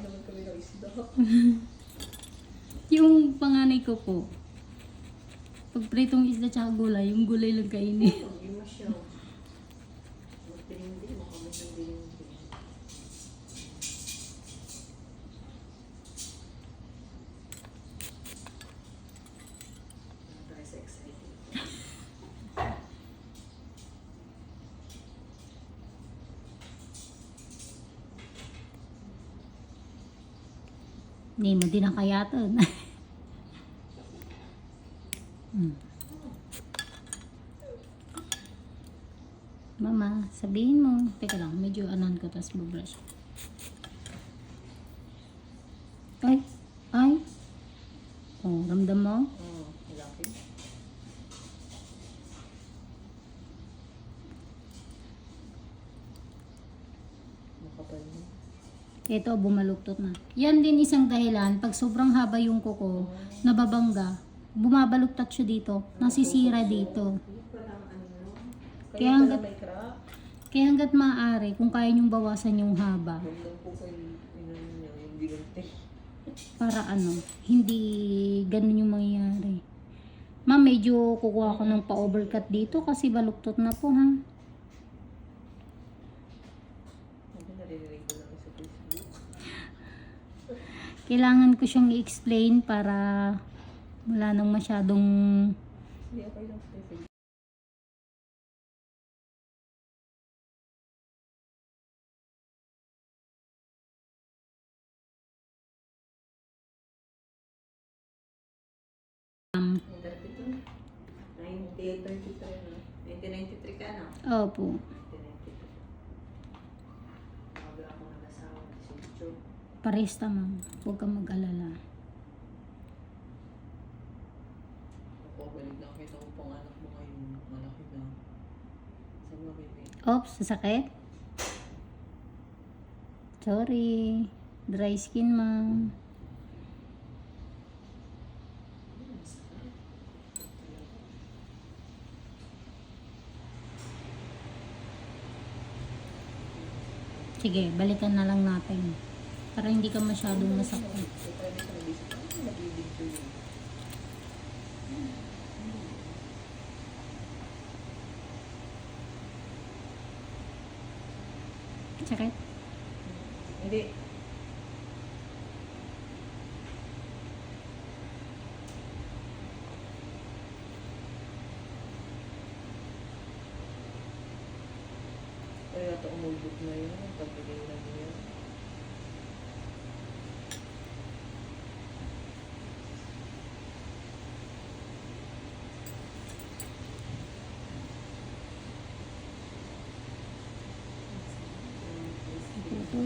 Kakain naman kami ng isda. Yung panganay ko po, pag pritong isda tsaka gulay, yung gulay lang kainin. Hindi mo siya. Magpinindi mo kami ng dinindi. Tayo sa excited. Hindi mo din ang kaya to. Hmm. Mama, sabihin mo. Teka lang, medyo anan ko, tapos mag-brush. Ay, ay. Oh, ramdam mo? Oo, laki. Makapal mo. Ito, bumaluktot na. Yan din isang dahilan. Pag sobrang haba yung kuko, nababangga, bumabaluktot siya dito. Nasisira dito. Kaya hanggat-. Kaya hanggat maaari, kung kaya niyong bawasan yung haba, para ano, hindi ganun yung mangyayari. Ma'am, medyo kukuha ko ng pa-overcut dito kasi baluktot na po ha. Ako naririnig ko lang sa Facebook. Kailangan ko siyang i-explain para wala nang masyadong um, 32. 1933 na. 1993 ka na. opo. 1993. Bago ako nag-asawa. 18. Paresta ma'am. Huwag kang mag-alala. Ako, balik na kita ko panganak mo ngayon. Malaki na. Sa mga baby. Oops, sasakit? Sorry. Dry skin ma'am. Sige, balikan na lang natin. Para hindi ka masyadong masakit. So, tayo na sa nag-isip. Ano nag-ibig ko yun? Sakit? Hindi. Kaya ito umulbot na yun. Pagbigay na niya. Ito.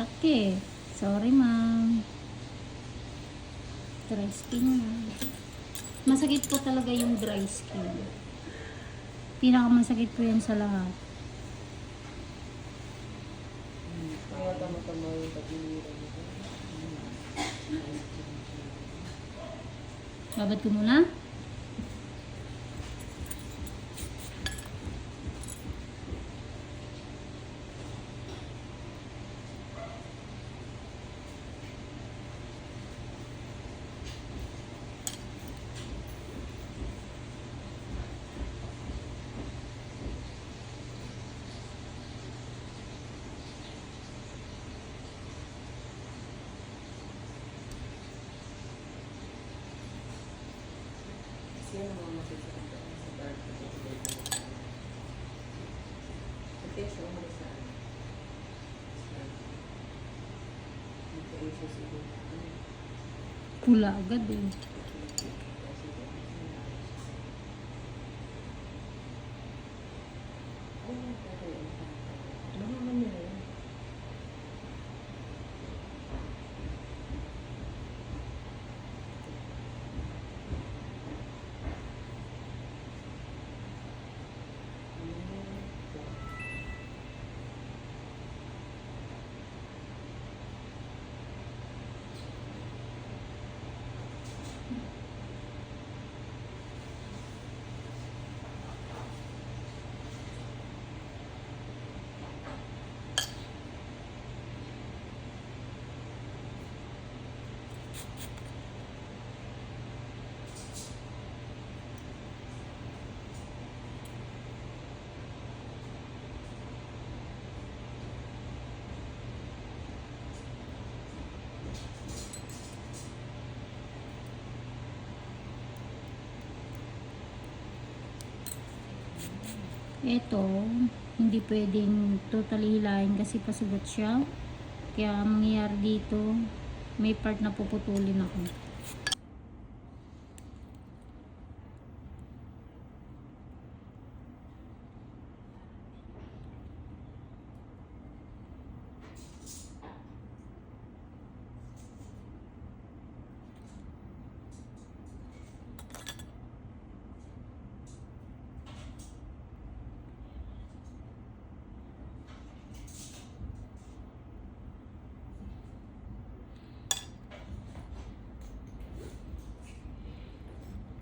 Tsake. Sorry, ma'am. Dry skin na. Masakit po talaga yung dry skin. Pinakamasakit po yan sa lahat. Kaya tama-tama yung kaya siya umalis na ano. Pula agad eh. Ito, hindi pwedeng totally hilahin kasi pasugat siya. Kaya ang mangyayari dito, may part na puputulin ako.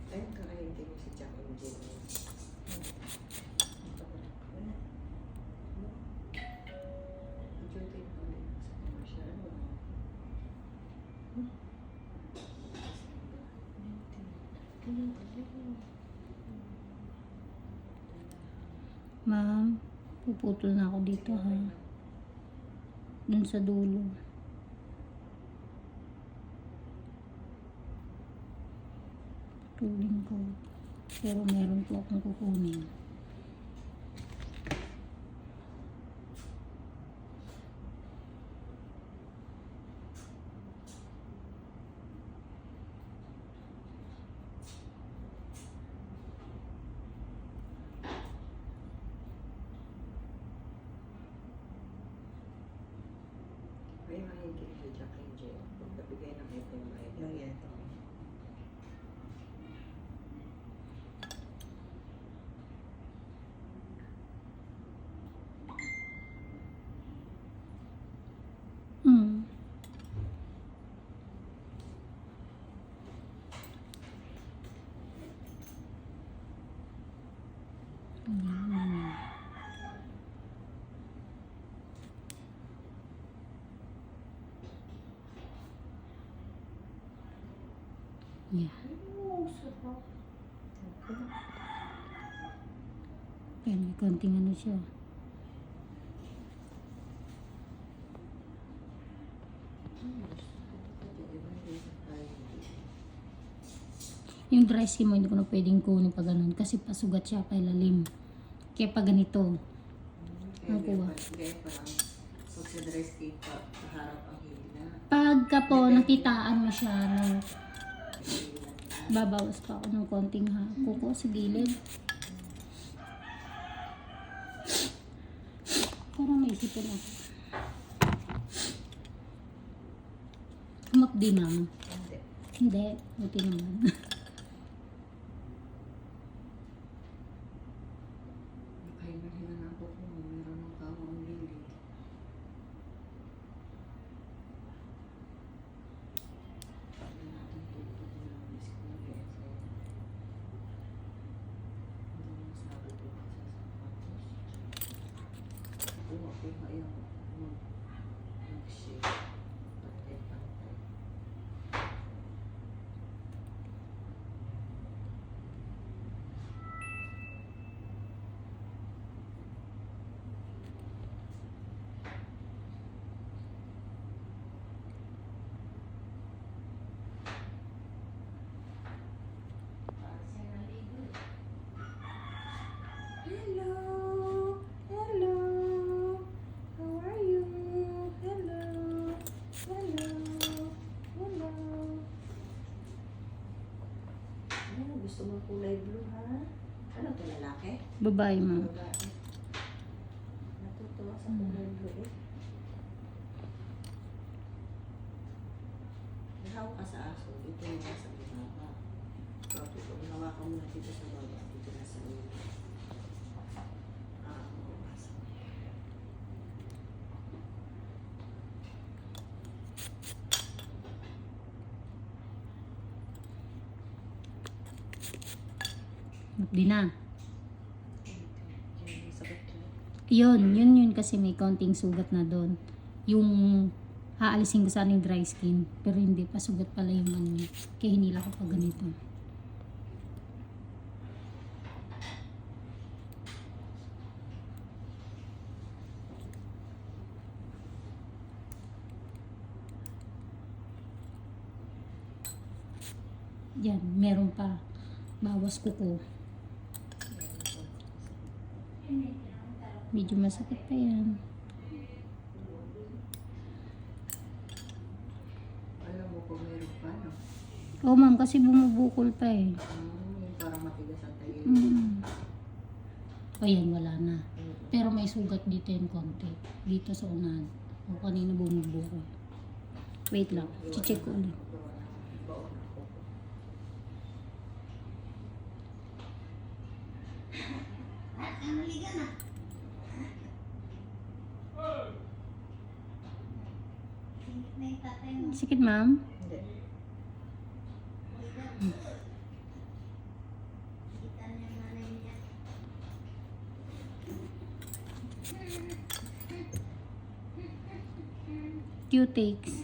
Ay, kakainin mo si Jack and Jill. Enjoy din kami sa commercial. Ano? Ma'am, puputol na ako dito ha. Dun sa dulo. Putulin ko. Pero meron po akong kukunin. May mahigit si Jack and Jill. Pagkabigay ng item ay lang yan. Hmm. Ayan. Yeah. Ayan, may konting ano siya. Yung dry skin mo, hindi ko na pwedeng kunin pag ganun. Kasi pasugat siya kay lalim. Kaya pag ganito, Kaya Ako ba? Pag sa dress cake pa, kaharap ang hila. pagka po nakitaan mo siya, Hila. Babawas pa ako ng konting ha, kuko sa gilid. Parang naisipin ako. Humakdi, ma'am. Hindi. Hindi, naman. Nakahinga-hinga na ako kung meron ng kawang lili. Hindi natin tutup na miss ko na kaya sa'yo. Hindi mo sabi ko pa sa sapatos. Ako, ako yung ayaw Babae. Babae. Natutuwa sa blue, eh. Nahaw ka sa aso, ito yung nasa baba. So, ito, hawakan mo na dito sa baba, dito na sa. Di na. Yan, may sakit ko. Yun, yun yun kasi may konting sugat na doon. Yung haalisin ko sana yung dry skin. Pero hindi pa, sugat pala yung ano. Kaya hinila ko pa ganito. Yan, meron pa. Bawas kuko. Medyo masakit pa yan. Alam mo kung meron pa, no? Oo ma'am, kasi bumubukol pa eh. Mm, parang matigas ang tayo. Mm. O yan, wala na. Pero may sugat dito yung konti. Dito sa unahan. O kanina bumubukol. Wait lang, check ko ulit. Baon ako. Sikit ma'am. Hindi. Q-takes.